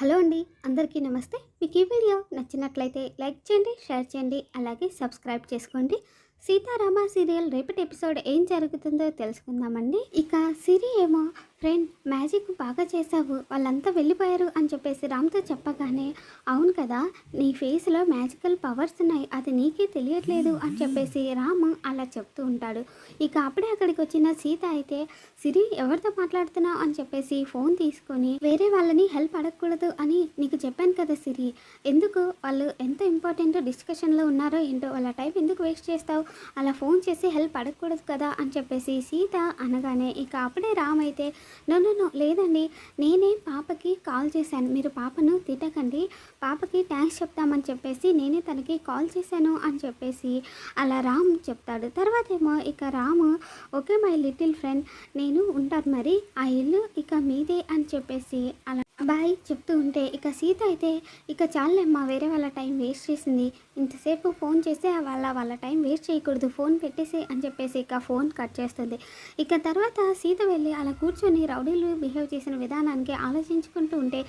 Hello అండి అందరికీ నమస్తే. మీకు ఈ వీడియో నచ్చినట్లయితే లైక్ చేయండి షేర్ చేయండి అలాగే సబ్స్క్రైబ్ చేసుకోండి. సీతారామ సీరియల్ రేపటి ఎపిసోడ్ ఏం జరుగుతుందో తెలుసుకుందామండి. ఇక సిరి ఏమో ఫ్రెండ్ మ్యాజిక్ బాగా చేసావు వాళ్ళంతా వెళ్ళిపోయారు అని చెప్పేసి రామ్తో చెప్పగానే అవును కదా నీ ఫేస్లో మ్యాజికల్ పవర్స్ ఉన్నాయి అది నీకే తెలియట్లేదు అని చెప్పేసి రామ్ అలా చెప్తూ ఉంటాడు. ఇక అప్పుడే అక్కడికి వచ్చిన సీత అయితే సిరి ఎవరితో మాట్లాడుతున్నావు? అని చెప్పేసి ఫోన్ తీసుకొని వేరే వాళ్ళని హెల్ప్ అడగకూడదు అని నీకు చెప్పాను కదా సిరి ఎందుకు? వాళ్ళు ఎంత ఇంపార్టెంట్ డిస్కషన్లో ఉన్నారో ఏంటో వాళ్ళ టైం ఎందుకు వేస్ట్ చేస్తావు? అలా ఫోన్ చేసి హెల్ప్ అడగకూడదు కదా అని చెప్పేసి సీత అనగానే ఇక అప్పుడే రామ్ అయితే నో నో నో లేదండి. నేనే పాపకి కాల్ చేశాను. మీరు పాపను తిట్టకండి. పాపకి థ్యాంక్స్ చెప్తామని చెప్పేసి నేనే తనకి కాల్ చేశాను అని చెప్పేసి అలా రామ్ చెప్తాడు. తర్వాత ఏమో ఇక Ramu okay my little friend నేను ఉంటాను మరి. ఆ ఇల్లు ఇక మీదే అని చెప్పేసి అలా బాయ్ చెప్తూ ఉంటే ఇక సీత అయితే ఇక చాలేమ్మా వేరే వాళ్ళ టైం వేస్ట్ చేసింది. ఇంతసేపు ఫోన్ చేస్తే వాళ్ళ వాళ్ళ టైం వేస్ట్ చేయకూడదు. ఫోన్ పెట్టేసి అని చెప్పేసి ఇక ఫోన్ కట్ చేస్తుంది. ఇక తర్వాత సీత వెళ్ళి అలా కూర్చొని రౌడీలు బిహేవ్ చేసిన విధానానికి ఆలోచించుకుంటూ ఉంటే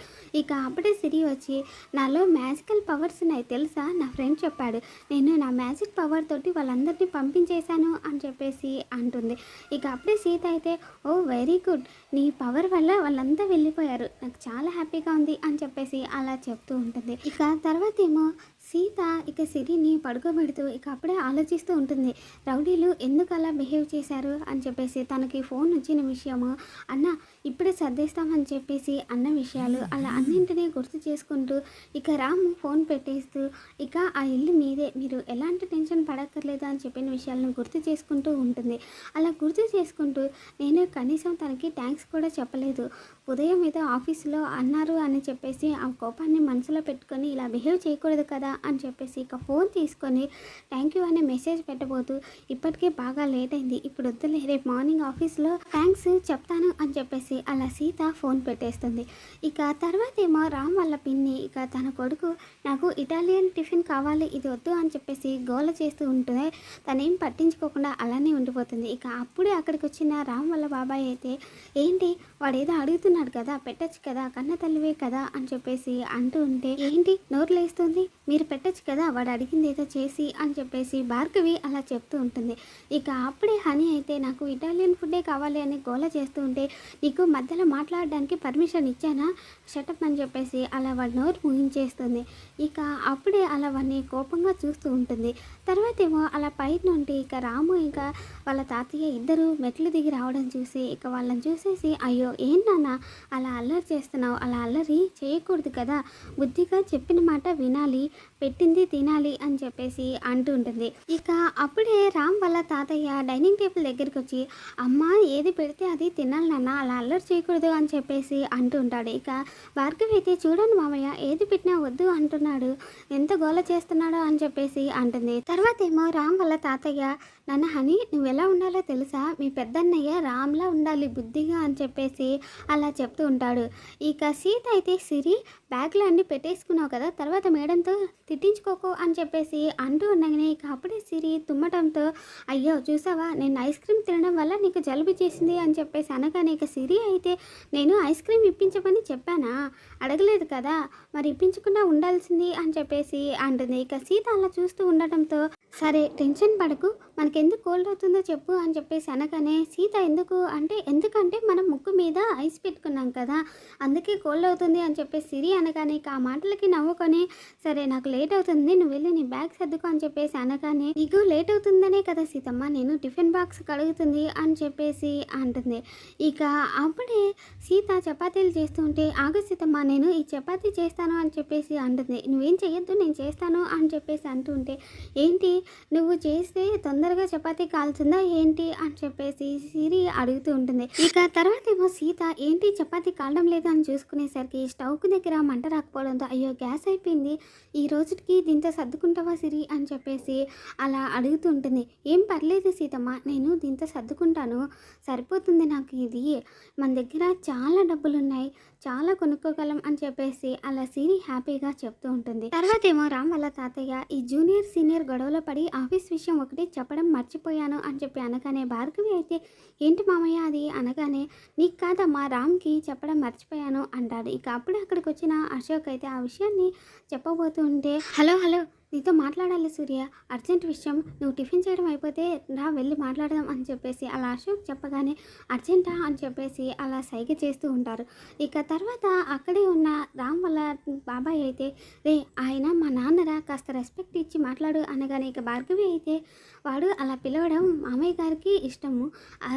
ఇక అప్పుడే సిరి వచ్చి నాలో మ్యాజికల్ పవర్స్ ఉన్నాయి తెలుసా? నా ఫ్రెండ్ చెప్పాడు. నేను నా మ్యాజిక్ పవర్ తోటి వాళ్ళందరినీ పంపించేశాను అని చెప్పేసి అంటుంది. ఇక అప్పుడే సీత అయితే ఓ వెరీ గుడ్ నీ పవర్ వల్ల వాళ్ళంతా వెళ్ళిపోయారు. నాకు చాలా చాలా హ్యాపీగా ఉంది అని చెప్పేసి అలా చెప్తూ ఉంటుంది. ఇక తర్వాత ఏమో సీత ఇక సిరిని పడుకోబెడుతూ ఇక అప్పుడే ఆలోచిస్తూ ఉంటుంది రౌడీలు ఎందుకు అలా బిహేవ్ చేశారు అని చెప్పేసి తనకి ఫోన్ వచ్చిన విషయము అన్న ఇప్పుడే సర్దేస్తామని చెప్పేసి అన్న విషయాలు అలా అన్నింటినీ గుర్తు చేసుకుంటూ ఇక రాము ఫోన్ పెట్టేస్తూ ఇక ఆ ఇల్లు మీదే మీరు ఎలాంటి టెన్షన్ పడక్కర్లేదు అని చెప్పిన విషయాలను గుర్తు చేసుకుంటూ ఉంటుంది. అలా గుర్తు చేసుకుంటూ నేను కనీసం తనకి థ్యాంక్స్ కూడా చెప్పలేదు. ఉదయం ఏదో ఆఫీస్లో అన్నారు అని చెప్పేసి ఆ కోపాన్ని మనసులో పెట్టుకొని ఇలా బిహేవ్ చేయకూడదు కదా అని చెప్పేసి ఇక ఫోన్ తీసుకొని థ్యాంక్ యూ అనే మెసేజ్ పెట్టబోతూ ఇప్పటికే బాగా లేట్ అయింది. ఇప్పుడు వద్దులే రేపు మార్నింగ్ ఆఫీస్లో థ్యాంక్స్ చెప్తాను అని చెప్పేసి అలా సీత ఫోన్ పెట్టేస్తుంది. ఇక తర్వాత ఏమో రామ్ వాళ్ళ పిన్ని ఇక తన కొడుకు నాకు ఇటాలియన్ టిఫిన్ కావాలి ఇది వద్దు అని చెప్పేసి గోల చేస్తూ ఉంటుంది తనేం పట్టించుకోకుండా అలానే ఉండిపోతుంది. ఇక అప్పుడే అక్కడికి వచ్చిన రామ్ వాళ్ళ బాబాయ్ అయితే ఏంటి వాడు ఏదో అడుగుతున్నాడు కదా పెట్టచ్చు కదా కన్న తల్లివే కదా అని చెప్పేసి అంటూ ఉంటే ఏంటి నోరు లేస్తుంది మీరు పెట్టచ్చు కదా వాడు అడిగింది ఏదో చేసి అని చెప్పేసి భార్గవి అలా చెప్తూ ఉంటుంది. ఇక అప్పుడే హనీ అయితే నాకు ఇటాలియన్ ఫుడ్డే కావాలి అని గోల చేస్తూ ఉంటే నీకు మధ్యలో మాట్లాడడానికి పర్మిషన్ ఇచ్చానా? షటప్ అని చెప్పేసి అలా వాడి నోరు ముగించేస్తుంది ఇక అప్పుడే అలా వాడిని కోపంగా చూస్తూ ఉంటుంది. తర్వాత ఏమో అలా పై నుండి ఇక రాము ఇంకా వాళ్ళ తాతయ్య ఇద్దరు మెట్లు దిగి రావడం చూసి ఇక వాళ్ళని చూసేసి అయ్యో ఏం నాన్న? అలా అల్లరి చేస్తున్నావు అలా అల్లరి చేయకూడదు కదా. బుద్ధిగా చెప్పిన మాట వినాలి. పెట్టింది తినాలి అని చెప్పేసి అంటూ ఉంటుంది. ఇక అప్పుడే రామ్ వాళ్ళ తాతయ్య డైనింగ్ టేబుల్ దగ్గరికి వచ్చి అమ్మ ఏది పెడితే అది తినాలి నాన్న అలా అల్లరి చేయకూడదు అని చెప్పేసి అంటూ ఉంటాడు. ఇక భార్గవి అయితే చూడండి మామయ్య ఏది పెట్టినా వద్దు అంటున్నాడు. ఎంత గోల చేస్తున్నాడో అని చెప్పేసి అంటుంది. తర్వాత ఏమో రామ్ వాళ్ళ తాతయ్య నాన్న హనీ నువ్వు ఎలా ఉండాలో తెలుసా? మీ పెద్దన్నయ్య రామ్లా ఉండాలి బుద్ధిగా అని చెప్పేసి అలా చెప్తూ ఉంటాడు. ఇక సీత అయితే సిరి బ్యాగ్లో అన్ని పెట్టేసుకున్నావు కదా తర్వాత మేడంతో తిట్టించుకోకు అని చెప్పేసి అంటూ ఉండగానే ఇక అప్పుడే సిరి తుమ్మటంతో అయ్యో చూసావా? నేను ఐస్ క్రీమ్ తినడం వల్ల నీకు జలుబు చేసింది అని చెప్పేసి అనగానే ఇక సిరి అయితే నేను ఐస్ క్రీమ్ ఇప్పించమని చెప్పానా? అడగలేదు కదా? మరి ఇప్పించకుండా ఉండాల్సింది అని చెప్పేసి అంటుంది. ఇక సీత అలా చూస్తూ ఉండటంతో సరే టెన్షన్ పడకు. మన మనకెందుకు కోల్డ్ అవుతుందో చెప్పు అని చెప్పేసి అనగానే సీత ఎందుకు అంటే ఎందుకంటే మనం ముక్కు మీద ఐస్ పెట్టుకున్నాం కదా అందుకే కోల్డ్ అవుతుంది అని చెప్పేసి సిరి అనగానే ఆ మాటలకి నవ్వుకొని సరే నాకు లేట్ అవుతుంది నువ్వు వెళ్ళి నీ బ్యాగ్ సర్దుకో అని చెప్పేసి అనగానే నీకు లేట్ అవుతుందనే కదా సీతమ్మ నేను టిఫిన్ బాక్స్ కడుగుతుంది అని చెప్పేసి అంటుంది. ఇక అప్పుడే సీత చపాతీలు చేస్తుంటే ఆగు సీతమ్మ నేను ఈ చపాతీ చేస్తాను అని చెప్పేసి అంటుంది. నువ్వేం చేయొద్దు నేను చేస్తాను అని చెప్పేసి అంటుంటే ఏంటి? నువ్వు చేస్తే తొందరగా చపాతీ కాల్చిందా ఏంటి అని చెప్పేసి సిరి అడుగుతూ ఉంటుంది. ఇక తర్వాత ఏమో సీత ఏంటి చపాతీ కాలడం లేదు అని చూసుకునేసరికి స్టవ్ దగ్గర మంట రాకపోవడంతో అయ్యో గ్యాస్ అయిపోయింది. ఈ రోజుకి దీంతో సర్దుకుంటావా సిరి? అని చెప్పేసి అలా అడుగుతూ ఉంటుంది. ఏం పర్లేదు సీతమ్మ నేను దీంతో సర్దుకుంటాను. సరిపోతుంది నాకు ఇది. మన దగ్గర చాలా డబ్బులు ఉన్నాయి చాలా కొనుక్కోగలం అని చెప్పేసి అలా సిరి హ్యాపీగా చెప్తూ ఉంటుంది. తర్వాత ఏమో రామ్ వాళ్ళ తాతయ్య ఈ జూనియర్ సీనియర్ గొడవలో పడి ఆఫీస్ విషయం ఒకటి చెప్పడం మర్చిపోయాను అని చెప్పి అనగానే భార్గవి అయితే ఏంటి మామయ్య అది? అనగానే నీకు కాదమ్మా రామ్కి చెప్పడం మర్చిపోయాను అంటాడు. ఇక అప్పుడు అక్కడికి వచ్చిన అశోక్ అయితే ఆ విషయాన్ని చెప్పబోతుంటే హలో హలో నీతో మాట్లాడాలి సూర్య. అర్జెంట్ విషయం నువ్వు టిఫిన్ చేయడం అయిపోతే రా వెళ్ళి మాట్లాడదాం అని చెప్పేసి అలా అశోక్ చెప్పగానే అర్జెంటా అని చెప్పేసి అలా సైగ చేస్తూ ఉంటారు. ఇక తర్వాత అక్కడే ఉన్న రామ్ వల్ల బాబాయ్ అయితే రే ఆయన మా నాన్నరా కాస్త రెస్పెక్ట్ ఇచ్చి మాట్లాడు అనగానే ఇక భార్గవి అయితే వాడు అలా పిలవడం మామయ్య గారికి ఇష్టము.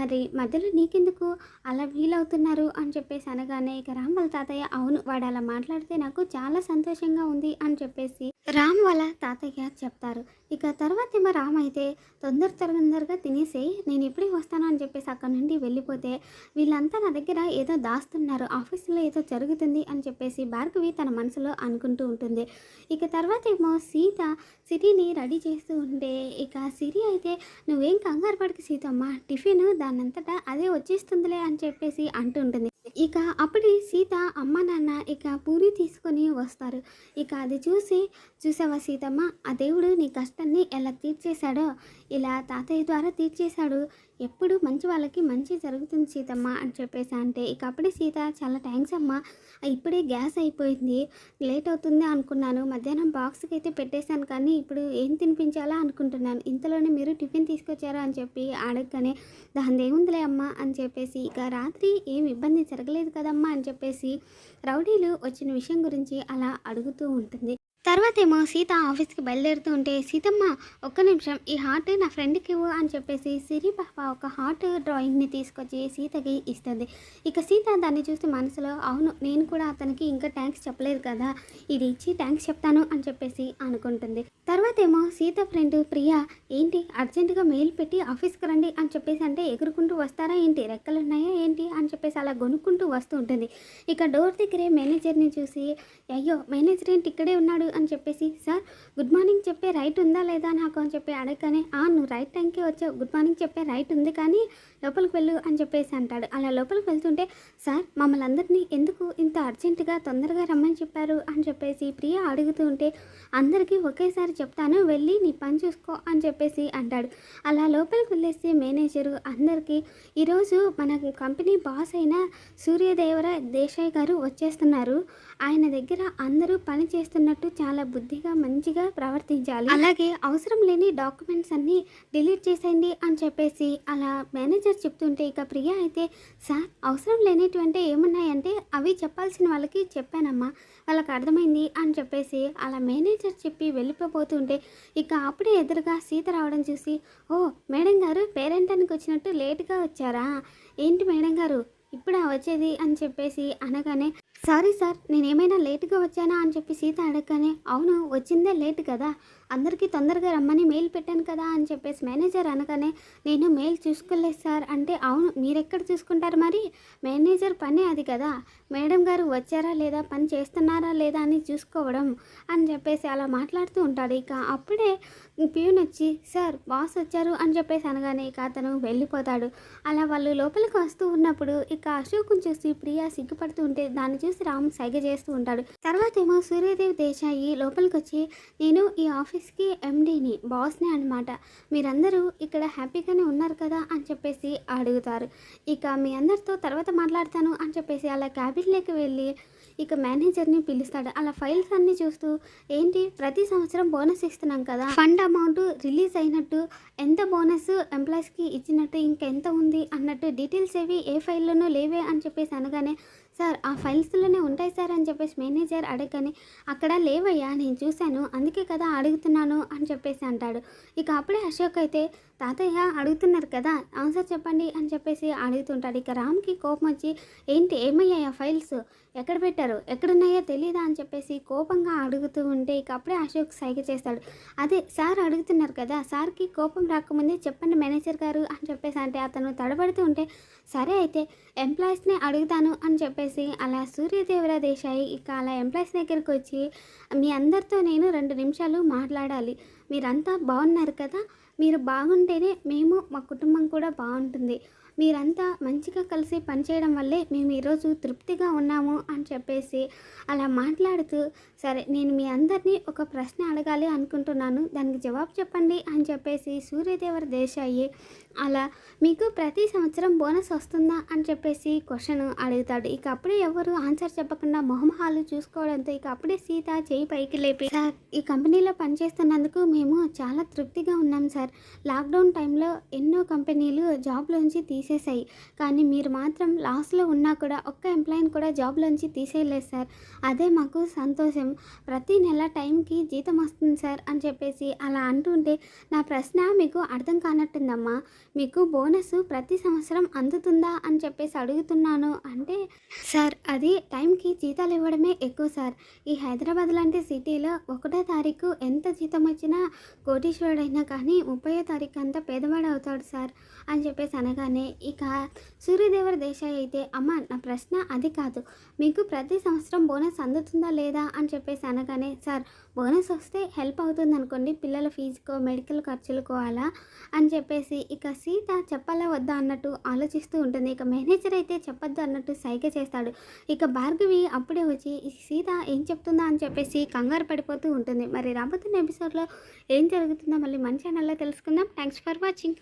అది మధ్యలో నీకెందుకు? అలా వీలవుతున్నారు అని చెప్పేసి అనగానే ఇక రామ్ వాళ్ళ తాతయ్య అవును వాడు అలా మాట్లాడితే నాకు చాలా సంతోషంగా ఉంది అని చెప్పేసి రామ్ వాళ్ళ తాతయ్య చెప్తారు. ఇక తర్వాత ఏమో రామ్ అయితే తొందర తొందరగా తినేసి నేను ఇప్పుడే వస్తాను అని చెప్పేసి అక్కడ నుండి వెళ్ళిపోతే వీళ్ళంతా నా దగ్గర ఏదో దాస్తున్నారు ఆఫీసులో ఏదో జరుగుతుంది అని చెప్పేసి భార్గవి తన మనసులో అనుకుంటూ ఉంటుంది. ఇక తర్వాత ఏమో సీత సిరిని రెడీ చేస్తూ ఉంటే ఇక సిరి అయితే నువ్వేం కంగారు పడక సీతమ్మ టిఫిన్ దానంతటా అదే వచ్చేస్తుందిలే అని చెప్పేసి అంటుంటుంది ఇక అప్పుడే సీత అమ్మ నాన్న ఇక పూరి తీసుకొని వస్తారు. ఇక అది చూసి చూసావా సీతమ్మ? ఆ దేవుడు నీ కష్టాన్ని ఎలా తీర్చేశాడో? ఇలా తాతయ్య ద్వారా తీర్చేశాడు. ఎప్పుడు మంచి వాళ్ళకి మంచి జరుగుతుంది సీతమ్మ అని చెప్పేసి అంటే ఇక అప్పుడే సీత చాలా థ్యాంక్స్ అమ్మ. ఇప్పుడే గ్యాస్ అయిపోయింది. లేట్ అవుతుంది అనుకున్నాను. మధ్యాహ్నం బాక్స్కి అయితే పెట్టేశాను కానీ ఇప్పుడు ఏం తినిపించాలా అనుకుంటున్నాను. ఇంతలోనే మీరు టిఫిన్ తీసుకొచ్చారా అని చెప్పి అడగగానే దాని ఏముందిలే అమ్మ అని చెప్పేసి ఇక రాత్రి ఏం ఇబ్బంది జరగలేదు కదమ్మా అని చెప్పేసి రౌడీలు వచ్చిన విషయం గురించి అలా అడుగుతూ ఉంటుంది. తర్వాత ఏమో సీత ఆఫీస్కి బయలుదేరుతూ ఉంటే సీతమ్మ ఒక్క నిమిషం ఈ హార్ట్ నా ఫ్రెండ్కి ఇవ్వు అని చెప్పేసి సిరి పాప ఒక హార్ట్ డ్రాయింగ్ని తీసుకొచ్చి సీతకి ఇస్తుంది. ఇక సీత దాన్ని చూసి మనసులో అవును నేను కూడా అతనికి ఇంకా థ్యాంక్స్ చెప్పలేదు కదా ఇది ఇచ్చి థ్యాంక్స్ చెప్తాను అని చెప్పేసి అనుకుంటుంది. తర్వాత ఏమో సీత ఫ్రెండ్ ప్రియా ఏంటి అర్జెంటుగా మెయిల్ పెట్టి ఆఫీస్కి రండి అని చెప్పేసి అంటే ఎగురుకుంటూ వస్తారా ఏంటి? రెక్కలు ఉన్నాయా ఏంటి? అని చెప్పేసి అలా గొనుక్కుంటూ వస్తూ ఉంటుంది. ఇక డోర్ దగ్గరే మేనేజర్ని చూసి అయ్యో మేనేజర్ ఏంటి ఇక్కడే ఉన్నాడు అని చెప్పేసి సార్ గుడ్ మార్నింగ్ చెప్పే రైట్ ఉందా లేదా నాకు? అని చెప్పి అడగగానే ఆ నువ్వు రైట్ టైంకే వచ్చావు. గుడ్ మార్నింగ్ చెప్పే రైట్ ఉంది కానీ లోపలికి వెళ్ళు అని చెప్పేసి అంటాడు. అలా లోపలికి వెళ్తుంటే సార్ మమ్మల్ని అందరినీ ఎందుకు ఇంత అర్జెంటుగా తొందరగా రమ్మని చెప్పారు? అని చెప్పేసి ప్రియ అడుగుతూ ఉంటే అందరికీ ఒకేసారి చెప్తాను వెళ్ళి నీ పని చూసుకో అని చెప్పేసి అంటాడు. అలా లోపలికి వెళ్ళేసి మేనేజరు అందరికీ ఈరోజు మన కంపెనీ బాస్ అయిన సూర్యదేవర దేశాయ్ గారు వచ్చేస్తున్నారు. ఆయన దగ్గర అందరూ పని చేస్తున్నట్టు చాలా బుద్ధిగా మంచిగా ప్రవర్తించాలి. అలాగే అవసరం లేని డాక్యుమెంట్స్ అన్నీ డిలీట్ చేసేయండి అని చెప్పేసి అలా మేనేజర్ చెప్తుంటే ఇక ప్రియ అయితే సార్ అవసరం లేనిటువంటి ఏమున్నాయంటే అవి చెప్పాల్సిన వాళ్ళకి చెప్పానమ్మా వాళ్ళకి అర్థమైంది అని చెప్పేసి అలా మేనేజర్ చెప్పి వెళ్ళిపోతుంటే ఇక అప్పుడే ఎదురుగా సీత రావడం చూసి ఓ మేడం గారు పేరెంటానికి వచ్చినట్టు లేట్గా వచ్చారా? ఏంటి మేడం గారు? ఇప్పుడా వచ్చేది? అని చెప్పేసి అనగానే సారీ సార్ నేనేమైనా లేటుగా వచ్చానా అని చెప్పి సీత అడగగానే అవును వచ్చిందే లేట్ కదా అందరికీ తొందరగా రమ్మని మెయిల్ పెట్టాను కదా అని చెప్పేసి మేనేజర్ అనగానే నేను మెయిల్ చూసుకోలేదు సార్ అంటే అవును మీరెక్కడ చూసుకుంటారు మరి? మేనేజర్ పనే అది కదా మేడం గారు వచ్చారా లేదా? పని చేస్తున్నారా లేదా అని చూసుకోవడం అని చెప్పేసి అలా మాట్లాడుతూ ఉంటాడు. ఇక అప్పుడే ప్యూన్ వచ్చి సార్ బాస్ వచ్చారు అని చెప్పేసి అనగానే ఇక అతను వెళ్ళిపోతాడు. అలా వాళ్ళు లోపలికి వస్తూ ఉన్నప్పుడు ఇక అశోక్ను చూసి ప్రియా సిగ్గుపడుతూ ఉంటే దాన్ని చూసి రామ్ సైగ చేస్తూ ఉంటాడు. తర్వాత ఏమో సూర్యదేవ్ దేశాయి లోపలికి వచ్చి నేను ఈ ఆఫీస్కి ఎండీని బాస్ని అనమాట మీరందరూ ఇక్కడ హ్యాపీగానే ఉన్నారు కదా? అని చెప్పేసి అడుగుతారు. ఇక మీ అందరితో తర్వాత మాట్లాడతాను అని చెప్పేసి అలా క్యాబిన్లోకి వెళ్ళి ఇక మేనేజర్ని పిలుస్తాడు. అలా ఫైల్స్ అన్నీ చూస్తూ ఏంటి? ప్రతి సంవత్సరం బోనస్ ఇస్తున్నాం కదా. ఫండ్ అమౌంట్ రిలీజ్ అయినట్టు ఎంత బోనస్ ఎంప్లాయీస్కి ఇచ్చినట్టు ఇంకెంత ఉంది అన్నట్టు డీటెయిల్స్ ఏవి ఏ ఫైల్లోనూ లేవే అని చెప్పేసి అనగానే సార్ ఆ ఫైల్స్లోనే ఉంటాయి సార్ అని చెప్పేసి మేనేజర్ అడగని అక్కడ లేవయ్యా నేను చూశాను అందుకే కదా అడుగుతున్నాను అని చెప్పేసి అంటాడు. ఇక అప్పుడే అశోక్ అయితే తాతయ్య అడుగుతున్నారు కదా ఆన్సర్ చెప్పండి అని చెప్పేసి అడుగుతుంటాడు. ఇక రామ్కి కోపం వచ్చి ఏంటి ఏమయ్యాయి ఆ ఫైల్స్? ఎక్కడ పెట్టారు? ఎక్కడున్నాయో తెలియదా అని చెప్పేసి కోపంగా అడుగుతూ ఉంటే ఇక అప్పుడే అశోక్ సైగ చేస్తాడు. అదే సార్ అడుగుతున్నారు కదా సార్కి కోపం రాకముందే చెప్పండి మేనేజర్ గారు అని చెప్పేసి అంటే అతను తడబడుతూ ఉంటే సరే అయితే ఎంప్లాయీస్నే అడుగుతాను అని చెప్పేసి చెప్పేసి అలా సూర్యదేవర దేశాయి ఇక అలా ఎంప్లాయీస్ దగ్గరికి వచ్చి మీ అందరితో నేను రెండు నిమిషాలు మాట్లాడాలి. మీరంతా బాగున్నారు కదా? మీరు బాగుంటేనే మేము మా కుటుంబం కూడా బాగుంటుంది. మీరంతా మంచిగా కలిసి పనిచేయడం వల్లే మేము ఈరోజు తృప్తిగా ఉన్నాము అని చెప్పేసి అలా మాట్లాడుతూ సరే నేను మీ అందరినీ ఒక ప్రశ్న అడగాలి అనుకుంటున్నాను. దానికి జవాబు చెప్పండి అని చెప్పేసి సూర్యదేవర దేశాయి అలా మీకు ప్రతి సంవత్సరం బోనస్ వస్తుందా అని చెప్పేసి క్వశ్చన్ అడుగుతాడు. ఇక అప్పుడే ఎవరు ఆన్సర్ చెప్పకుండా మొహమహాలు చూసుకోవడంతో ఇక అప్పుడే సీత చేయి పైకి లేపి సార్ ఈ కంపెనీలో పనిచేస్తున్నందుకు మేము చాలా తృప్తిగా ఉన్నాం సార్. లాక్డౌన్ టైంలో ఎన్నో కంపెనీలు జాబ్లోంచి తీసేశాయి. కానీ మీరు మాత్రం లాస్లో ఉన్నా కూడా ఒక్క ఎంప్లాయీని కూడా జాబ్లోంచి తీసేయలేదు సార్. అదే మాకు సంతోషం. ప్రతి నెల టైంకి జీతం వస్తుంది సార్ అని చెప్పేసి అలా అంటుంటే నా ప్రశ్న మీకు అర్థం కానట్టుందమ్మా. మీకు బోనస్ ప్రతి సంవత్సరం అందుతుందా అని చెప్పేసి అడుగుతున్నాను. అంటే సార్ అది టైంకి జీతాలు ఇవ్వడమే ఎక్కువ సార్. ఈ హైదరాబాద్ లాంటి సిటీలో ఒకటో తారీఖు ఎంత జీతం వచ్చినా కోటీశ్వరుడైనా కానీ ముప్పయో తారీఖు అంతా పేదవాడు అవుతాడు సార్ అని చెప్పేసి అనగానే ఇక సూర్యదేవర దేశాయ్ అయితే అమ్మ నా ప్రశ్న అది కాదు. మీకు ప్రతి సంవత్సరం బోనస్ అందుతుందా లేదా అని చెప్పేసి అనగానే సార్ బోనస్ వస్తే హెల్ప్ అవుతుంది అనుకోండి పిల్లల ఫీజుకో మెడికల్ ఖర్చులకో అలా అని చెప్పేసి ఇక సీత చెప్పాలా వద్దా అన్నట్టు ఆలోచిస్తూ ఉంటుంది. ఇక మేనేజర్ అయితే చెప్పొద్దు అన్నట్టు సైగ చేస్తాడు. ఇక భార్గవి అప్పుడే వచ్చి సీత ఏం చెప్తుందా? అని చెప్పేసి కంగారు పడిపోతూ ఉంటుంది. మరి రాబోతున్న ఎపిసోడ్లో ఏం జరుగుతుందో మళ్ళీ మన ఛానల్లో తెలుసుకుందాం. Thanks for watching